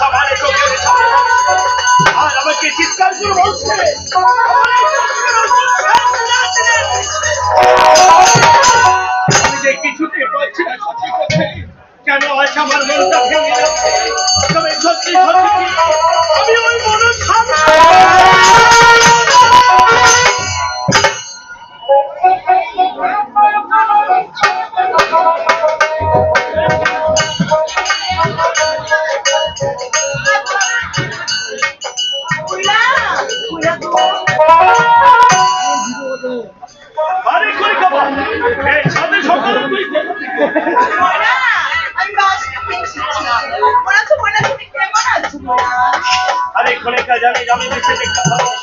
সভা জানি জানি দেখতে দেখতে ভালো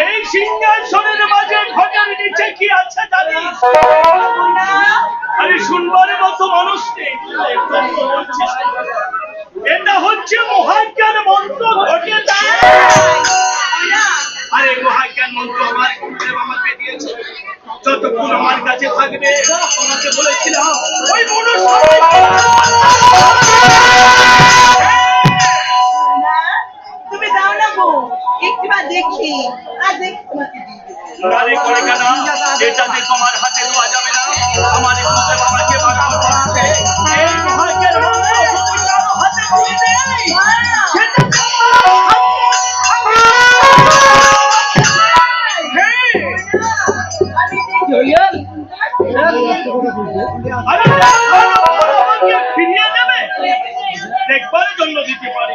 এই সিংহাসনের মাঝে ঘটের নিচে কি আছে জানি আরে শুনবার মতো মানুষ নেই। এটা হচ্ছে মহাজ্ঞান মন্ত্র, ঘটে আরে মহাজ্ঞান মন্ত্র আমার আমাকে দিয়েছে। যতক্ষণ আমার কাছে থাকবে, তোমাকে বলেছিলাম এই জাতি তোমার হাতে দেওয়া যাবে না আমার দেখবার জন্য দিতে পারি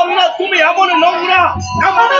জানতাম না তুমি এমন নোংরা এমন